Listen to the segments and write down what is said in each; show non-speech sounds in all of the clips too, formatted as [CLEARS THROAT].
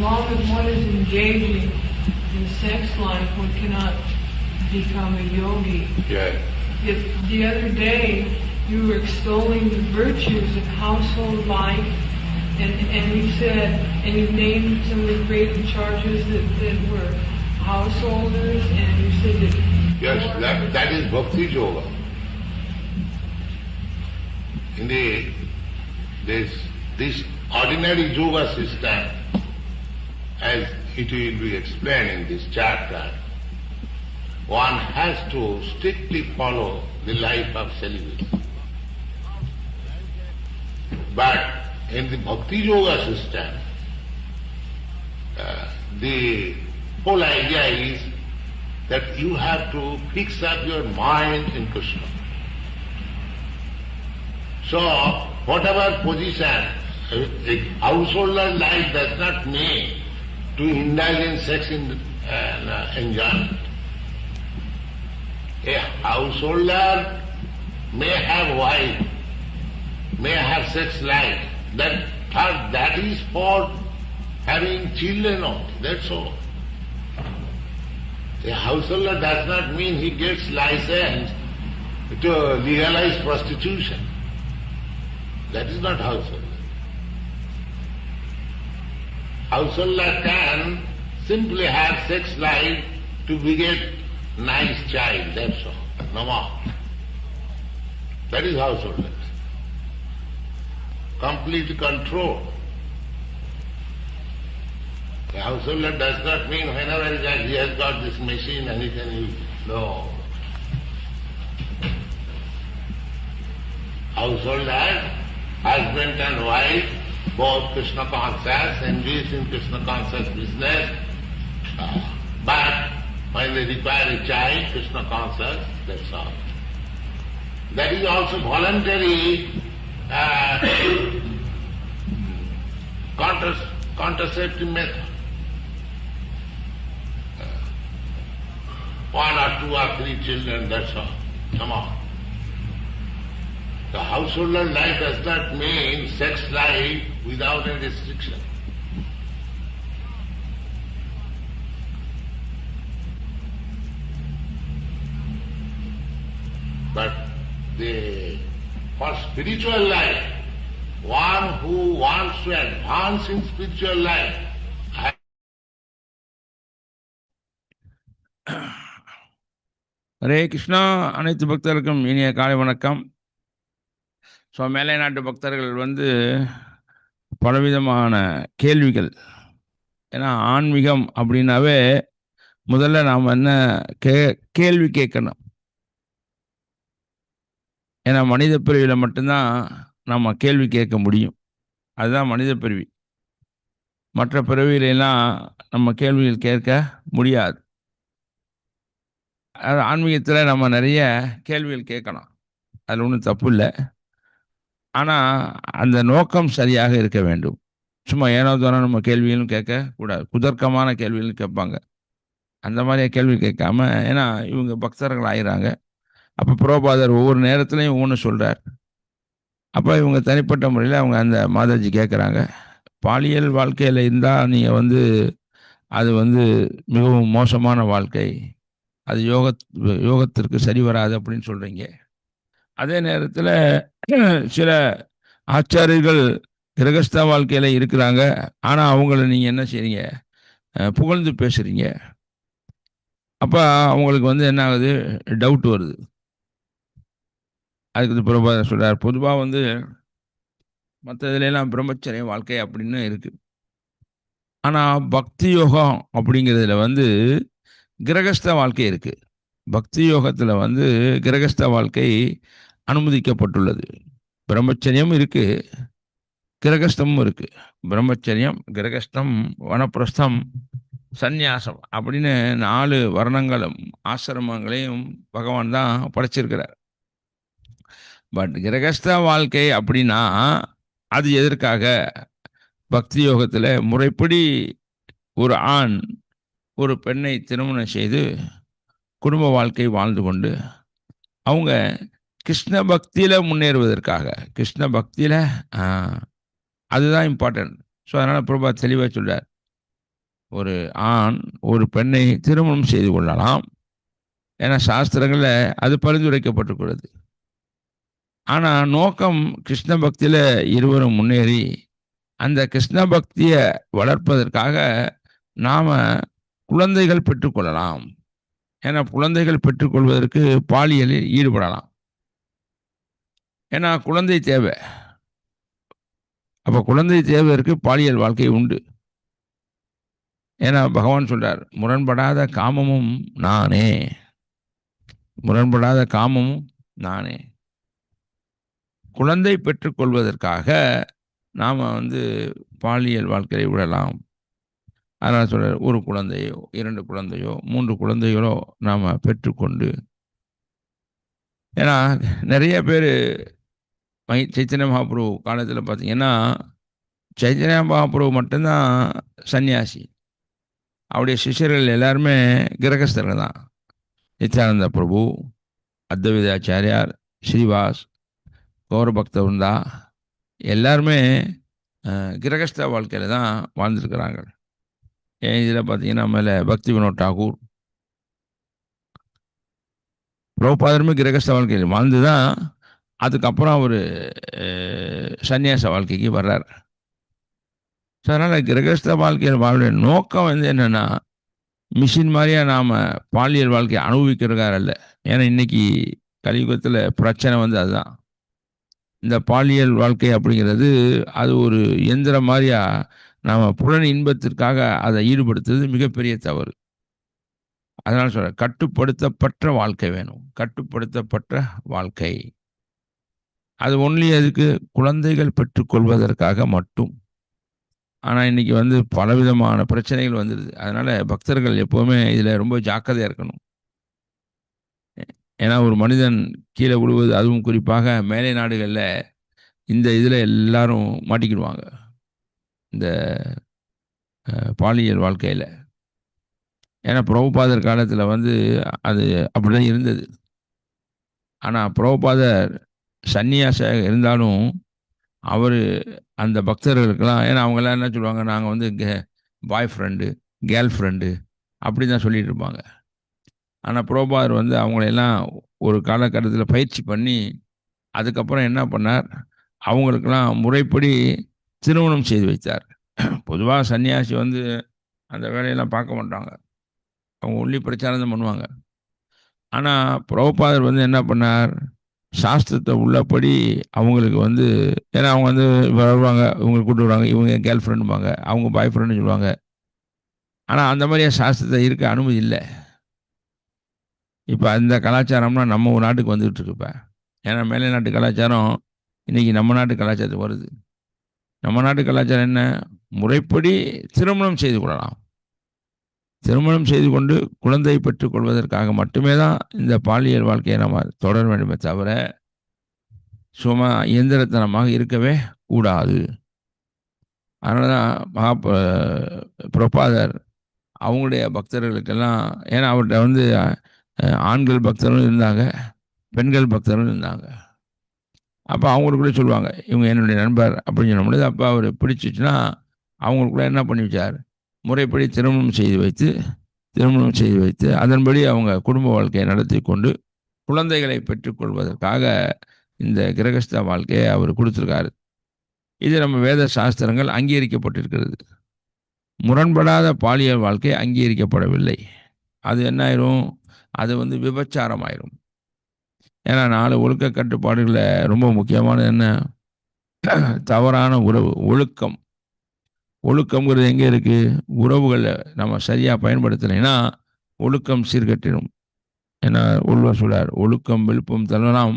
long as one is engaging in sex life, one cannot become a yogi. Yes. Yet the other day, you were extolling the virtues of household life, and, and you said, and you named some of the great charges that, that were householders, and you said that. Yes, that, that is Bhakti Yoga. In the, this, this ordinary yoga system, as it will be explained in this chapter, one has to strictly follow the life of celibacy. But in the Bhakti Yoga system, uh, the whole idea is that you have to fix up your mind in Krishna. So, whatever position, a householder life does not mean to indulge in sex in, uh, enjoyment. A householder may have wife, may have sex life. That, that is for having children only, that's all. A householder does not mean he gets license to legalize prostitution. That is not householder. Householder can simply have sex life to beget nice child, that's all. No more. That is householder. Complete control. A householder does not mean whenever he has got this machine and he can use it. No. Householder, husband and wife, both Krishna conscious, engaged in Krishna conscious business. Uh, but when they require a child, Krishna conscious, that's all. That is also voluntary uh, [COUGHS] contraceptive method. one or two or three children, that's all. Come on. The householder life does not mean sex life without a restriction. But the for spiritual life, one who wants to advance in spiritual life, Hare Krishna அனைத்து பக்தர்களுக்கும் இனிய காலை வணக்கம் so மேலை நாட்டு பக்தர்கள் வந்து பலவிதமான கேள்விகள். ஏன்னா ஆன்மீகம் அப்படின்னாவே முதல்ல நாம் என்ன கே கேள்வி கேட்கணும். ஏன்னா மனித பிரிவில் மட்டும்தான் நம்ம கேள்வி கேட்க முடியும். அதுதான் மனித பிரிவி மற்ற பிறவியிலெல்லாம் நம்ம கேள்விகள் கேட்க முடியாது. அது ஆன்மீகத்தில் நம்ம நிறைய கேள்விகள் கேட்கணும் அதில் ஒன்றும் தப்பு இல்லை. ஆனால் அந்த நோக்கம் சரியாக இருக்க வேண்டும். சும்மா ஏனோ தானோ நம்ம கேள்விகளும் கேட்கக்கூடாது குதர்க்கமான கேள்விகளும் கேட்பாங்க. அந்த மாதிரியே கேள்வி கேட்காம ஏன்னா இவங்க பக்தர்கள் ஆகிறாங்க அப்போ புரோபாதர் ஒவ்வொரு நேரத்துலையும் ஒவ்வொன்று சொல்கிறார் அப்போ இவங்க தனிப்பட்ட முறையில் அவங்க அந்த மாதாஜி கேட்குறாங்க. பாலியல் வாழ்க்கையில் இருந்தால் நீங்கள் வந்து அது வந்து மிகவும் மோசமான வாழ்க்கை. அது யோக யோகத்திற்கு சரி வராது அப்படின்னு சொல்கிறீங்க அதே நேரத்தில் [CLEARS THROAT] சில ஆச்சாரியர்கள் கிரகஸ்த வாழ்க்கையில் இருக்கிறாங்க. ஆனால் அவங்கள நீங்கள் என்ன செய்றீங்க? புகழ்ந்து பேசுகிறீங்க அப்போ அவங்களுக்கு வந்து என்ன ஆகுது? டவுட் வருது. அதுக்கு பிரபா சொல்கிறார் பொதுவாக வந்து மற்ற இதுலலாம் பிரம்மச்சரிய வாழ்க்கை அப்படின்னு இருக்குது ஆனால் பக்தி யோகம் அப்படிங்கிறதுல வந்து கிரகஸ்த வாழ்க்கை இருக்குது பக்தி யோகத்தில் வந்து கிரகஸ்த வாழ்க்கை அனுமதிக்கப்பட்டுள்ளது. பிரம்மச்சரியம் இருக்கு கிரகஸ்தமும் இருக்கு. பிரம்மச்சரியம் கிரகஸ்தம் வனப்பிரஸ்தம் சந்நியாசம் அப்படின்னு நாலு வர்ணங்களும் ஆசிரமங்களையும் பகவான் தான் படைச்சிருக்கிறார். பட் கிரகஸ்த வாழ்க்கை அப்படின்னா அது எதற்காக? பக்தி யோகத்தில் முறைப்படி ஒரு ஆண் ஒரு பெண்ணை திருமணம் செய்து குடும்ப வாழ்க்கை வாழ்ந்து கொண்டு அவங்க கிருஷ்ண பக்தியில் முன்னேறுவதற்காக. கிருஷ்ண பக்தியில் அதுதான் இம்பார்ட்டன்ட் ஸோ அதனால் பிரபா தெளிவாக சொல்கிறார் ஒரு ஆண் ஒரு பெண்ணை திருமணம் செய்து கொள்ளலாம். ஏன்னா சாஸ்திரங்களில் அது பரிந்துரைக்கப்பட்டிருக்கிறது. ஆனால் நோக்கம் கிருஷ்ண பக்தியில் இருவரும் முன்னேறி அந்த கிருஷ்ண பக்தியை வளர்ப்பதற்காக நாம் குழந்தைகள் பெற்றுக்கொள்ளலாம். ஏன்னா குழந்தைகள் பெற்றுக்கொள்வதற்கு பாலியலில் ஈடுபடலாம். ஏன்னா குழந்தை தேவை. அப்போ குழந்தை தேவை இருக்கு பாலியல் வாழ்க்கை உண்டு. ஏன்னா பகவான் சொல்கிறார் முரண்படாத காமமும் நானே. முரண்படாத காமமும் நானே. குழந்தை பெற்றுக்கொள்வதற்காக நாம் வந்து பாலியல் வாழ்க்கையை விடலாம். அதனால் சொல்கிறார் ஒரு குழந்தையோ இரண்டு குழந்தையோ மூன்று குழந்தைகளோ நாம் பெற்றுக்கொண்டு. ஏன்னா நிறைய பேர் மை சைத்தன்ய மகாபுரு காலத்தில் பார்த்தீங்கன்னா சைத்தன்ய மகாபுரு மட்டும்தான் சன்னியாசி. அவருடைய சிஷ்யர்கள் எல்லாருமே கிரகஸ்தர்கள் தான். நித்யானந்த பிரபு அத்வைதாச்சாரியார் ஸ்ரீவாஸ் கௌரபக்த விருந்தா எல்லாருமே கிரகஸ்த வாழ்க்கையில் தான் வாழ்ந்துருக்கிறாங்க ஏன் இதில் பார்த்தீங்கன்னா மேலே பக்தி வினோத் டாகூர் பிரபுபாதருமே கிரகஸ்த வாழ்க்கையில் வாழ்ந்து தான் அதுக்கப்புறம் அவர் சன்னியாச வாழ்க்கைக்கு வர்றார். ஸோ அதனால் கிரகஸ்த வாழ்க்கையில் வாழ்க்கைய நோக்கம் வந்து என்னென்னா மிஷின் மாதிரியாக நாம் பாலியல் வாழ்க்கையை அனுபவிக்கிறதுக்காக அல்ல. ஏன்னா இன்றைக்கி கலியுகத்தில் பிரச்சனை வந்து அதுதான். இந்த பாலியல் வாழ்க்கை அப்படிங்கிறது அது ஒரு எந்திரம் மாதிரியாக நாம் புலன் இன்பத்திற்காக அதை ஈடுபடுத்துறது மிகப்பெரிய தவறு. அதனால் சொல்கிறேன் கட்டுப்படுத்தப்பட்ட வாழ்க்கை வேணும். கட்டுப்படுத்தப்பட்ட வாழ்க்கை. அது ஒன்லி அதுக்கு குழந்தைகள் பெற்றுக்கொள்வதற்காக மட்டும். ஆனால் இன்னைக்கு வந்து பலவிதமான பிரச்சனைகள் வந்துடுது அதனால் பக்தர்கள் எப்போவுமே இதில் ரொம்ப ஜாக்கிரதையாக இருக்கணும். ஏன்னா ஒரு மனிதன் கீழே விழுவது அதுவும் குறிப்பாக மேலை நாடுகளில் இந்த இதில் எல்லாரும் மாட்டிக்கிடுவாங்க. இந்த பாலியல் வாழ்க்கையில். ஏன்னா பிரபுபாதர் காலத்தில் வந்து அது அப்படி தான் இருந்தது. ஆனால் பிரபுபாதர் சன்னியாச இருந்தாலும் அவர் அந்த பக்தர்களுக்கெல்லாம் ஏன்னா அவங்கெல்லாம் என்ன சொல்லுவாங்க நாங்கள் வந்து கே பாய் ஃப்ரெண்டு கேர்ள் ஃப்ரெண்டு அப்படி தான் சொல்லிட்டு இருப்பாங்க. ஆனால் புரோபாதர் வந்து அவங்களையெல்லாம் ஒரு காலகட்டத்தில் பயிற்சி பண்ணி அதுக்கப்புறம் என்ன பண்ணார்? அவங்களுக்கெல்லாம் முறைப்படி திருமணம் செய்து வைத்தார். பொதுவாக சன்னியாசி வந்து அந்த வேலையெல்லாம் பார்க்க மாட்டாங்க. அவங்க உள்ளி பிரச்சாரம் தான் பண்ணுவாங்க. ஆனால் புரோபாதர் வந்து என்ன பண்ணார்? சாஸ்திரத்தை உள்ளபடி அவங்களுக்கு வந்து ஏன்னா அவங்க வந்து வருவாங்க இவங்களை கூட்டு வருவாங்க இவங்க கேர்ள் ஃப்ரெண்டும்பாங்க அவங்க பாய் ஃப்ரெண்டுன்னு சொல்லுவாங்க. ஆனால் அந்த மாதிரியே சாஸ்திரத்தை இருக்க அனுமதி இல்லை. இப்போ அந்த கலாச்சாரம்னா நம்ம ஒரு நாட்டுக்கு வந்துக்கிட்டு இருக்கு இப்போ. ஏன்னா மேலை நாட்டு கலாச்சாரம் இன்றைக்கி நம்ம நாட்டு கலாச்சாரத்துக்கு வருது. நம்ம நாட்டு கலாச்சாரம் என்ன? முறைப்படி திருமணம் செய்து கொள்ளலாம். திருமணம் செய்து கொண்டு குழந்தை பெற்றுக் கொள்வதற்காக மட்டுமே தான் இந்த பாலியல் வாழ்க்கையை நம்ம தொடர வேண்டுமே தவிர சும்மா இயந்திரத்தனமாக இருக்கவே கூடாது. அதனால தான் மகா பிரபாதர் அவங்களுடைய பக்தர்களுக்கெல்லாம் ஏன்னா அவர்கிட்ட வந்து ஆண்கள் பக்தரும் இருந்தாங்க பெண்கள் பக்தரும் இருந்தாங்க. அப்போ அவங்களுக்குள்ளே சொல்லுவாங்க இவங்க என்னுடைய நண்பர் அப்படின்னு சொல்ல முடியாது அப்போ அவர் பிடிச்சிச்சுன்னா அவங்களுக்குள்ள என்ன பண்ணி வச்சார்? முறைப்படி திருமணம் செய்து வைத்து திருமணம் செய்து வைத்து அதன்படி அவங்க குடும்ப வாழ்க்கையை நடத்தி கொண்டு குழந்தைகளை பெற்றுக்கொள்வதற்காக இந்த கிரகஸ்த வாழ்க்கையை அவர் கொடுத்துருக்காரு. இது நம்ம வேத சாஸ்திரங்கள் அங்கீகரிக்கப்பட்டிருக்கிறது. முரண்படாத பாலியல் வாழ்க்கை அங்கீகரிக்கப்படவில்லை. அது என்ன ஆயிரும்? அது வந்து விபச்சாரம் ஆயிரும். ஏன்னா நாலு ஒழுக்க கட்டுப்பாடுகளில் ரொம்ப முக்கியமானது என்ன? தவறான உறவு ஒழுக்கம். ஒழுக்கம்ங்கிறது எங்கே இருக்குது உறவுகளை நம்ம சரியாக பயன்படுத்தலைன்னா ஒழுக்கம் சீர்கட்டிடும். ஏன்னா உள்வர் சொல்றார் ஒழுக்கம் விழுப்பம் தள்ளலாம்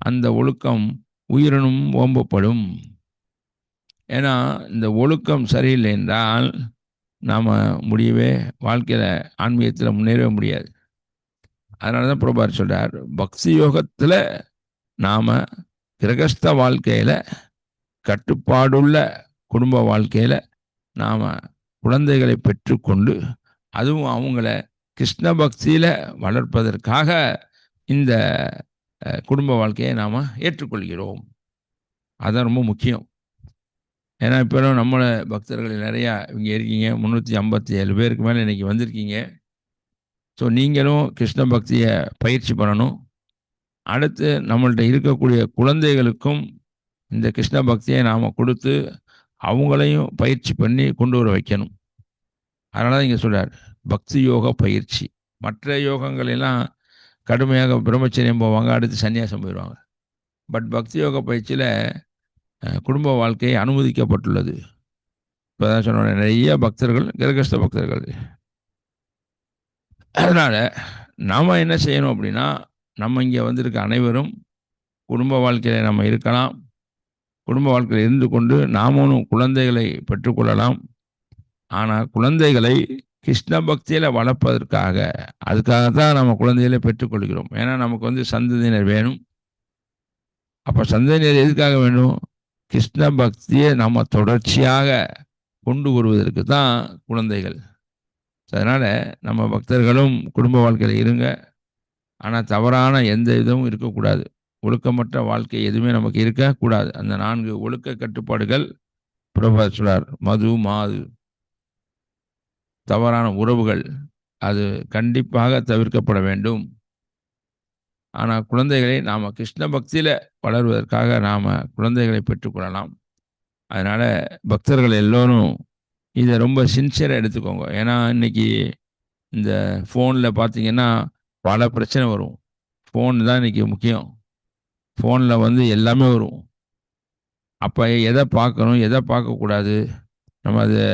அந்த ஒழுக்கம் உயிரினும் ஓம்பப்படும். ஏன்னா இந்த ஒழுக்கம் சரியில்லை என்றால் நாம் முடியவே வாழ்க்கையில் ஆன்மீகத்தில் முன்னேறவே முடியாது. அதனால தான் புரபார் சொல்கிறார் பக்தி யோகத்தில் நாம் கிரகஸ்த வாழ்க்கையில் கட்டுப்பாடுள்ள குடும்ப வாழ்க்கையில் நாம் குழந்தைகளை பெற்றுக்கொண்டு அதுவும் அவங்கள கிருஷ்ண பக்தியில் வளர்ப்பதற்காக இந்த குடும்ப வாழ்க்கையை நாம் ஏற்றுக்கொள்கிறோம். அதான் ரொம்ப முக்கியம். ஏன்னா இப்போ நம்மளை பக்தர்கள் நிறையா இங்கே இருக்கீங்க. முந்நூற்றி ஐம்பத்தி ஏழு பேருக்கு மேலே இன்றைக்கி வந்திருக்கீங்க. ஸோ நீங்களும் கிருஷ்ண பக்தியை பயிற்சி பண்ணணும். அடுத்து நம்மள்ட்ட இருக்கக்கூடிய குழந்தைகளுக்கும் இந்த கிருஷ்ண பக்தியை நாம் கொடுத்து அவங்களையும் பயிற்சி பண்ணி கொண்டு வர வைக்கணும். அதனால தான் இங்கே சொல்கிறார் பக்தி யோக பயிற்சி. மற்ற யோகங்களெல்லாம் கடுமையாக பிரம்மச்சரியம் போவாங்க அடுத்து சன்னியாசம் போயிடுவாங்க. பட் பக்தி யோக பயிற்சியில் குடும்ப வாழ்க்கை அனுமதிக்கப்பட்டுள்ளது. இப்போ தான் சொன்ன நிறைய பக்தர்கள் கிரகஸ்த பக்தர்கள். அதனால் நாம் என்ன செய்யணும் அப்படின்னா நம்ம இங்கே வந்திருக்க அனைவரும் குடும்ப வாழ்க்கையில் நம்ம இருக்கலாம். குடும்ப வாழ்க்கையில் இருந்து கொண்டு நாமளும் குழந்தைகளை பெற்றுக்கொள்ளலாம். ஆனால் குழந்தைகளை கிருஷ்ண பக்தியில் வளர்ப்பதற்காக அதுக்காக தான் நம்ம குழந்தைகளை பெற்றுக்கொள்கிறோம். ஏன்னா நமக்கு வந்து சந்ததியினர் வேணும். அப்போ சந்ததியினர் எதுக்காக வேணும் கிருஷ்ண பக்தியை நம்ம தொடர்ச்சியாக கொண்டு வருவதற்கு தான் குழந்தைகள். அதனால் நம்ம பக்தர்களும் குடும்ப வாழ்க்கையில் இருங்க. ஆனால் தவறான எந்த இதுவும் இருக்கக்கூடாது. ஒழுக்கமற்ற வாழ்க்கை எதுவுமே நமக்கு இருக்கக்கூடாது. அந்த நான்கு ஒழுக்க கட்டுப்பாடுகள் பிரபா சொல்றார் மது மாது. தவறான உறவுகள் அது கண்டிப்பாக தவிர்க்கப்பட வேண்டும். ஆனால் குழந்தைகளை நாம் கிருஷ்ண பக்தியில் வளர்வதற்காக நாம் குழந்தைகளை பெற்றுக்கொள்ளலாம் அதனால் பக்தர்கள் எல்லோரும் இதை ரொம்ப சின்சியராக எடுத்துக்கோங்க. ஏன்னா இன்னைக்கு இந்த ஃபோனில் பார்த்தீங்கன்னா பல பிரச்சனை வரும். ஃபோன் தான் இன்றைக்கி முக்கியம். ஃபோனில் வந்து எல்லாமே வரும். அப்போ எதை பார்க்கணும் எதை பார்க்கக்கூடாது நம்ம அதை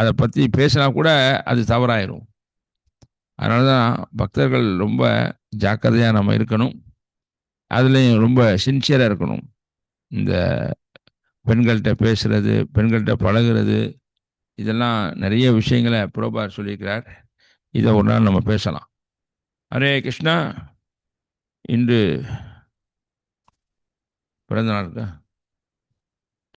அதை பற்றி பேசினா கூட அது தவறாயிரும். அதனால தான் பக்தர்கள் ரொம்ப ஜாக்கிரதையாக நம்ம இருக்கணும். அதுலேயும் ரொம்ப சின்சியராக இருக்கணும். இந்த பெண்கள்கிட்ட பேசுகிறது பெண்கள்கிட்ட பழகுறது இதெல்லாம் நிறைய விஷயங்களை புரோபார் சொல்லியிருக்கிறார். இதை ஒரு நாள் நம்ம பேசலாம். ஹரே கிருஷ்ணா. இன்று பிறந்த நாள் இருக்கா